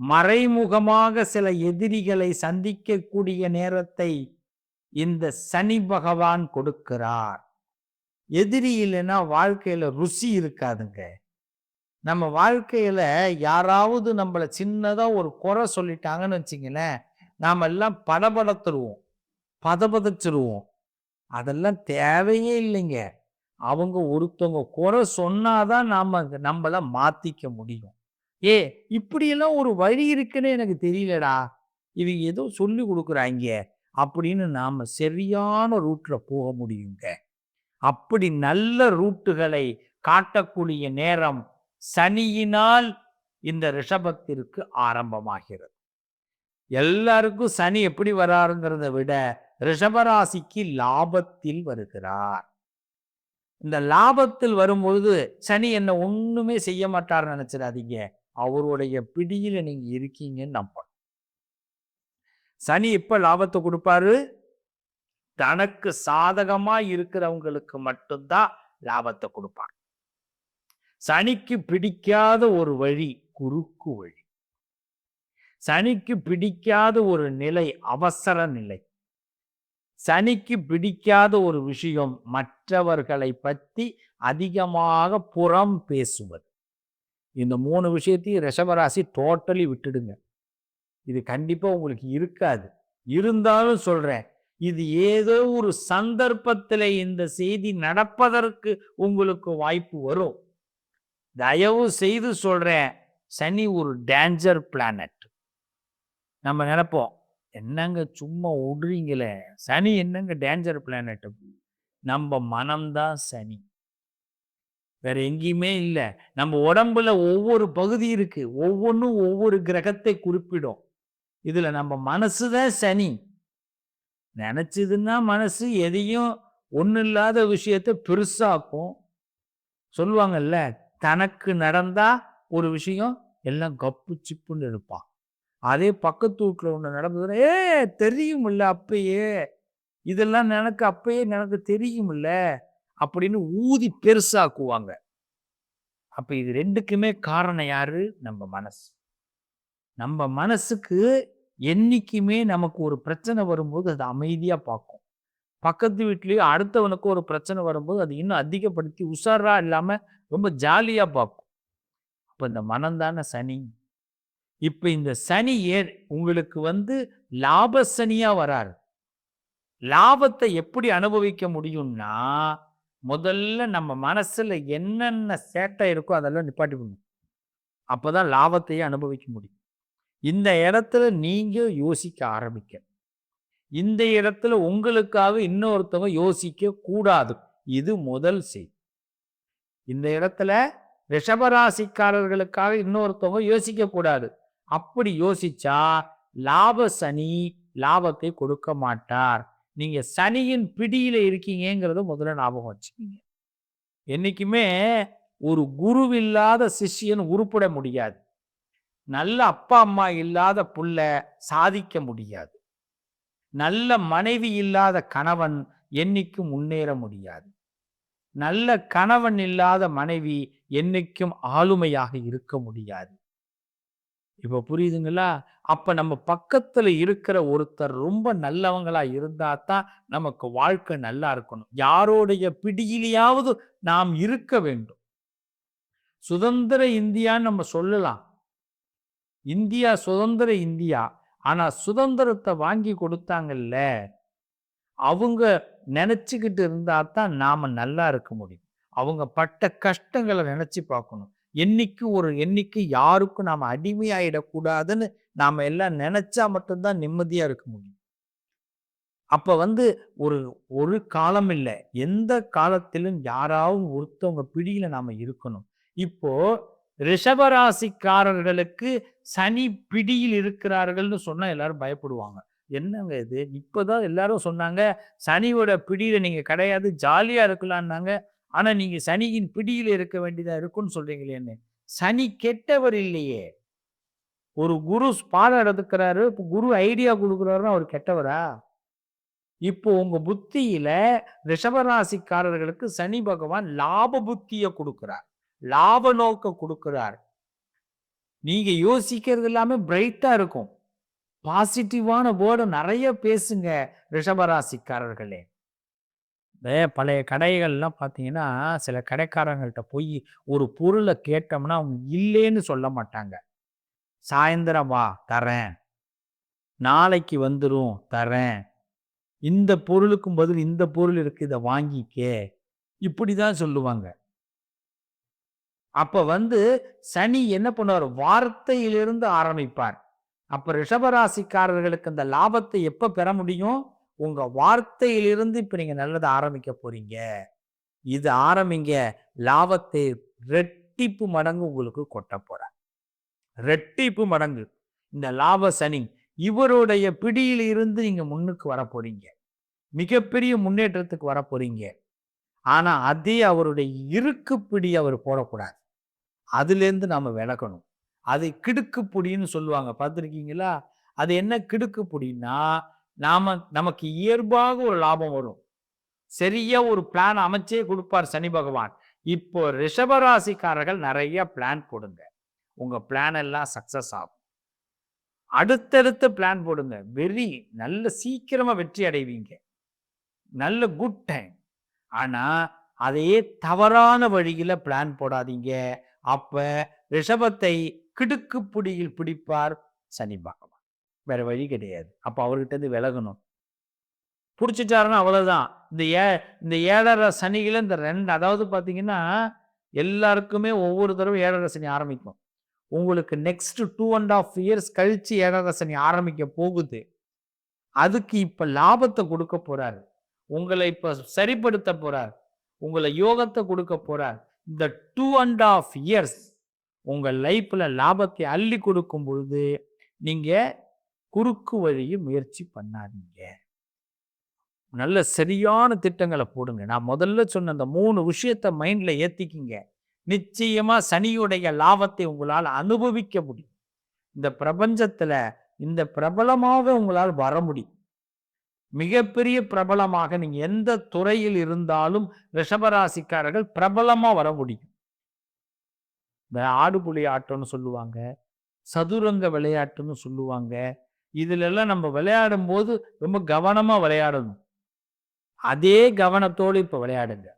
மறைமுகமாக சில எதிரிகளை சந்திக்கக்கூடிய நேரத்தை இந்த சனி பகவான் கொடுக்கிறார். எதிரி இல்லைன்னா வாழ்க்கையில ருசி இருக்காதுங்க. நம்ம வாழ்க்கையில யாராவது நம்மள சின்னதா ஒரு குறை சொல்லிட்டாங்கன்னு வச்சுங்களேன் நாம் எல்லாம் படபடத்துருவோம் பதபதச்சிருவோம். அதெல்லாம் தேவையே இல்லைங்க. அவங்க ஒருத்தவங்க குறை சொன்னாதான் நாம் நம்மளை மாற்றிக்க முடியும். ஏ இப்படியெல்லாம் ஒரு வழி இருக்குன்னு எனக்கு தெரியலடா. இவங்க ஏதோ சொல்லி கொடுக்குறாங்க அப்படின்னு நாம சரியான ரூட்டில் போக முடியுங்க. அப்படி நல்ல ரூட்டுகளை காட்டக்கூடிய நேரம் சனியினால் இந்த ரிஷபத்திற்கு ஆரம்பமாகிறது. எல்லாருக்கும் சனி எப்படி வராருங்கிறத விட ரிஷபராசிக்கு லாபத்தில் வருகிறார். இந்த லாபத்தில் வரும்பொழுது சனி என்ன ஒண்ணுமே செய்ய மாட்டார்னு நினைச்சிடாதீங்க. அவருடைய பிடியில் நீங்க இருக்கீங்கன்னு நம்பணும். சனி இப்போ லாபத்தை கொடுப்பாரு. தனக்கு சாதகமா இருக்கிறவங்களுக்கு மட்டும்தான் லாபத்தை கொடுப்பார். சனிக்கு பிடிக்காத ஒரு வழி குறுக்கு வழி. சனிக்கு பிடிக்காத ஒரு நிலை அவசர நிலை. சனிக்கு பிடிக்காத ஒரு விஷயம் மற்றவர்களை பற்றி அதிகமாக புறம் பேசுவது. இந்த மூணு விஷயத்தையும் ரிஷபராசி டோட்டலி விட்டுடுங்க. இது கண்டிப்பாக உங்களுக்கு இருக்காது. இருந்தாலும் சொல்கிறேன் இது ஏதோ ஒரு சந்தர்ப்பத்தில் இந்த செய்தி நடப்பதற்கு உங்களுக்கு வாய்ப்பு வரும். தயவு செய்து சொல்கிறேன் சனி ஒரு டேஞ்சர் பிளானட் நம்ம நினைப்போம் என்னங்க சும்மா விடுறீங்களே? சனி என்னங்க டேஞ்சர் பிளானட் நம்ம மனம்தான் சனி. வேற எங்கேயுமே இல்லை. நம்ம உடம்புல ஒவ்வொரு பகுதி இருக்கு. ஒவ்வொன்றும் ஒவ்வொரு கிரகத்தை குறிப்பிடும். இதுல நம்ம மனசு தான் சனி. நினைச்சதுன்னா மனசு எதையும் ஒன்றும் இல்லாத விஷயத்த பெருசாக்கும். சொல்லுவாங்கல்ல தனக்கு நடந்தா ஒரு விஷயம் எல்லாம் கப்பு சிப்புன்னு இருப்பான் அதே பக்கத்து வீட்டில் ஒன்று நடந்ததுன்னா ஏ தெரியுமில்ல அப்பயே. இதெல்லாம் எனக்கு அப்பயே எனக்கு தெரியுமில்ல. அப்படின்னு ஊதி பெருசாக்குவாங்க. அப்போ இது ரெண்டுக்குமே காரணம் யாரு? நம்ம மனசு. நம்ம மனசுக்கு என்றைக்குமே நமக்கு ஒரு பிரச்சனை வரும்போது அது அமைதியாக பார்க்கும். பக்கத்து வீட்லேயும் அடுத்தவனுக்கு ஒரு பிரச்சனை வரும்போது அது இன்னும் அதிகப்படுத்தி உஷாரா இல்லாமல் ரொம்ப ஜாலியாக பார்க்கும். அப்போ இந்த மனம்தானே சனி? இப்போ இந்த சனி ஏன் உங்களுக்கு வந்து லாப சனியாக வராரு. லாபத்தை எப்படி அனுபவிக்க முடியும்னா முதல்ல நம்ம மனசில் என்னென்ன சேட்டை இருக்கோ அதெல்லாம் நிப்பாட்டி பண்ணணும் அப்பதான் லாபத்தையே அனுபவிக்க முடியும். இந்த இடத்துல நீங்கள் யோசிக்க ஆரம்பிக்க இந்த இடத்துல உங்களுக்காக இன்னொருத்தவங்க யோசிக்க கூடாது. இது முதல் செய்தி இந்த இடத்துல ரிஷபராசிக்காரர்களுக்காக இன்னொருத்தவங்க யோசிக்க கூடாது. அப்படி யோசிச்சா லாப சனி லாபத்தை கொடுக்க மாட்டார். நீங்க சனியின் பிடியில இருக்கீங்கிறத முதல்ல ஞாபகம் வச்சுக்கீங்க என்னைக்குமே ஒரு குருவில்லாத சிஷ்யன் உருப்பட முடியாது. நல்ல அப்பா அம்மா இல்லாத புள்ள சாதிக்க முடியாது. நல்ல மனைவி இல்லாத கணவன் என்னைக்கும் முன்னேற முடியாது. நல்ல கணவன் இல்லாத மனைவி என்னைக்கும் ஆளுமையாக இருக்க முடியாது. இப்போ புரியுதுங்களா? அப்ப நம்ம பக்கத்துல இருக்கிற ஒருத்தர் ரொம்ப நல்லவங்களா இருந்தா தான் நமக்கு வாழ்க்கை நல்லா இருக்கணும். யாரோடைய பிடியிலேயாவது நாம் இருக்க வேண்டும். சுதந்திர இந்தியான்னு நம்ம சொல்லலாம். இந்தியா சுதந்திர இந்தியா. ஆனா சுதந்திரத்தை வாங்கி கொடுத்தாங்கல்ல. அவங்க நினச்சிக்கிட்டு இருந்தா தான் நாம் நல்லா இருக்க முடியும். அவங்க பட்ட கஷ்டங்களை நினச்சி பார்க்கணும். என்னைக்கு ஒரு எண்ணிக்கை யாருக்கும் நாம் அடிமையாயிடக்கூடாதுன்னு நாம் எல்லாம் நினச்சா மட்டும்தான் நிம்மதியாக இருக்க முடியும். அப்போ வந்து ஒரு ஒரு காலம் இல்லை. எந்த காலத்திலும் யாராவது ஒருத்தவங்க பிடியில் நாம் இருக்கணும். இப்போ ரிஷபராசிக்காரர்களுக்கு சனி பிடியில் இருக்கிறார்கள்னு சொன்னால் எல்லாரும் பயப்படுவாங்க. என்னங்க இது? இப்போதான் எல்லாரும் சொன்னாங்க சனியோட பிடியில் நீங்கள் கிடையாது ஜாலியாக இருக்கலான்னாங்க ஆனால் நீங்கள் சனியின் பிடியில் இருக்க வேண்டியதாக இருக்குன்னு சொல்கிறீங்களேன்னு சனி கெட்டவர் இல்லையே. ஒரு குரு பாடம் எடுத்துக்கிறாரு இப்போ குரு ஐடியா கொடுக்குறாருன்னா அவர் கெட்டவரா? இப்போ உங்க புத்தியில ரிஷபராசிக்காரர்களுக்கு சனி பகவான் லாப புத்தியை கொடுக்கிறார். லாப நோக்க கொடுக்கிறார். நீங்க யோசிக்கிறது எல்லாமே பிரைட்டா இருக்கும். பாசிட்டிவான வேர்டு நிறைய பேசுங்க ரிஷபராசிக்காரர்களே. இந்த பழைய கடைகள்லாம் பார்த்தீங்கன்னா சில கடைக்காரங்கள்ட்ட போய் ஒரு பொருளை கேட்டோம்னா அவங்க இல்லைன்னு சொல்ல மாட்டாங்க. சாயந்தரம் வா தரேன் நாளைக்கு வந்துடும் தரேன் இந்த பொருளுக்கும் பதில் இந்த பொருள் இருக்கு இதை வாங்கிக்கே. இப்படி தான் சொல்லுவாங்க. அப்ப வந்து சனி என்ன பண்ணுவார்? வார்த்தையிலிருந்து ஆரம்பிப்பார். அப்ப ரிஷபராசிக்காரர்களுக்கு அந்த லாபத்தை எப்ப பெற முடியும்? உங்க வார்த்தையிலிருந்து இப்ப நீங்க நல்லதை ஆரம்பிக்க போறீங்க. இது ஆரம்பிங்க. லாபத்தை ரெட்டிப்பு மடங்கு உங்களுக்கு கொட்ட போற. ரெட்டிப்பு மடங்கு. இந்த லாப சனி இவருடைய பிடியில் இருந்து நீங்க முன்னுக்கு வர போறீங்க. மிகப்பெரிய முன்னேற்றத்துக்கு வர போறீங்க. ஆனா அதே அவருடைய இருக்கு பிடி அவர் போடக்கூடாது. அதுலேருந்து நாம விலகணும். அது கிடுக்கு புடின்னு சொல்லுவாங்க. பார்த்துருக்கீங்களா? அது என்ன கிடுக்கு புடின்னா நாம நமக்கு இயல்பாக ஒரு லாபம் வரும். சரியா ஒரு பிளான் அமைச்சே கொடுப்பார் சனி பகவான். இப்போ ரிஷபராசிக்காரர்கள் நிறைய பிளான் கொடுங்க உங்க பிளான் எல்லாம் சக்சஸ் ஆகும். அடுத்தடுத்து பிளான் போடுங்க. வெரி நல்ல சீக்கிரமா வெற்றி அடைவீங்க. நல்ல குட் டைம் ஆனா அதையே தவறான வழியில பிளான் போடாதீங்க. அப்ப ரிஷபத்தை கிடுக்கு பிடியில் பிடிப்பார் சனி பகவான். வேற வழி கிடையாது. அப்போ அவர்கிட்டருந்து விலகணும். பிடிச்சிட்டாருன்னா அவ்வளோதான் இந்த ஏ இந்த ஏழரை சனியில் இந்த ரெண்டு அதாவது பார்த்தீங்கன்னா எல்லாருக்குமே ஒவ்வொரு தடவை ஏழரை சனி ஆரம்பிக்கும். உங்களுக்கு next two and half years கழித்து ஏழரை சனி ஆரம்பிக்க போகுது. அதுக்கு இப்போ லாபத்தை கொடுக்க போகிறாரு உங்களை இப்போ சரிப்படுத்த போகிறார் உங்களை யோகத்தை கொடுக்க போகிறார் இந்த டூ அண்ட் ஆஃப் இயர்ஸ் உங்கள் லைஃப்பில் லாபத்தை அள்ளி கொடுக்கும் பொழுது நீங்கள் குறுக்கு வழியை முயற்சி பண்ணாதீங்க. நல்ல சரியான திட்டங்களை போடுங்க. நான் முதல்ல சொன்ன அந்த மூணு விஷயத்த மைண்டில் ஏற்றிக்கிங்க நிச்சயமாக சனியுடைய லாபத்தை உங்களால் அனுபவிக்க முடியும். இந்த பிரபஞ்சத்தில் இந்த பிரபலமாக உங்களால் வர முடியும். மிகப்பெரிய பிரபலமாக நீங்கள் எந்த துறையில் இருந்தாலும் ரிஷபராசிக்காரர்கள் பிரபலமாக வர முடியும். இந்த ஆடுபுலி ஆட்டம்னு சொல்லுவாங்க. சதுரங்க விளையாட்டுன்னு சொல்லுவாங்க. இதுலெல்லாம் நம்ம விளையாடும் போது ரொம்ப கவனமாக விளையாடணும். அதே கவனத்தோடு இப்போ விளையாடுங்க.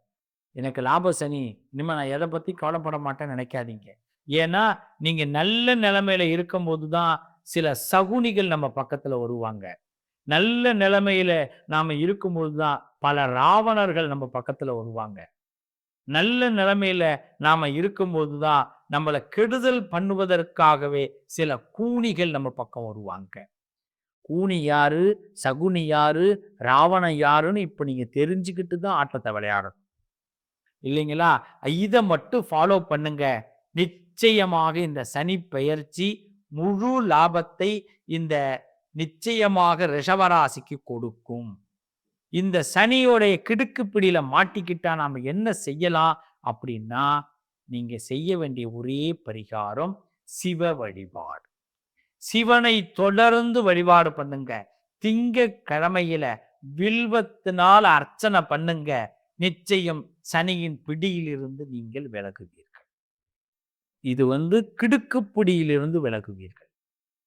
எனக்கு லாப சனி இனிமே நான் எதை பற்றி கவலைப்பட மாட்டேன்னு நினைக்காதீங்க. ஏன்னா நீங்கள் நல்ல நிலைமையில இருக்கும்போது தான் சில சகுனிகள் நம்ம பக்கத்தில் வருவாங்க. நல்ல நிலைமையில நாம் இருக்கும்போது தான் பல ராவணர்கள் நம்ம பக்கத்தில் வருவாங்க. நல்ல நிலைமையில நாம் இருக்கும்போது தான் நம்மளை கெடுதல் பண்ணுவதற்காகவே சில கூணிகள் நம்ம பக்கம் வருவாங்க. கூனி யாரு சகுனி யாரு ராவணன் யாருன்னு இப்போ நீங்கள் தெரிஞ்சுக்கிட்டு தான் ஆட்டத்தை விளையாடணும். இல்லைங்களா? இதை மட்டும் ஃபாலோ பண்ணுங்க. நிச்சயமாக இந்த சனி பெயர்ச்சி முழு லாபத்தை இந்த நிச்சயமாக ரிஷவராசிக்கு கொடுக்கும். இந்த சனியோடைய கிடுக்கு பிடியில மாட்டிக்கிட்டா நாம என்ன செய்யலாம்? அப்படின்னா நீங்க செய்ய வேண்டிய ஒரே பரிகாரம் சிவ வழிபாடு. சிவனை தொடர்ந்து வழிபாடு பண்ணுங்க. திங்க கிழமையில வில்வத்தினால் அர்ச்சனை பண்ணுங்க. நிச்சயம் சனியின் பிடியிலிருந்து நீங்கள் விலகுவீர்கள். இது வந்து கிடுக்கு பிடியிலிருந்து விலகுவீர்கள்.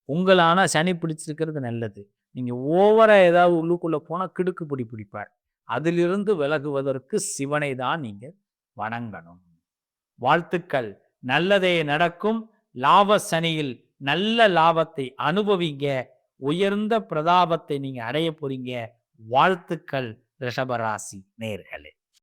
உங்களான சனி பிடிச்சிருக்கிறது நல்லது. நீங்க ஓவரா ஏதாவது உள்ளுக்குள்ள போனா கிடுக்கு பிடி பிடிப்பார். அதிலிருந்து விலகுவதற்கு சிவனை தான் நீங்க வணங்கணும். வாழ்த்துக்கள். நல்லதே நடக்கும். லாப சனியில் நல்ல லாபத்தை அனுபவிங்க. உயர்ந்த பிரதாபத்தை நீங்க அடைய போறீங்க. வாழ்த்துக்கள் ரிஷபராசி நேர்களே.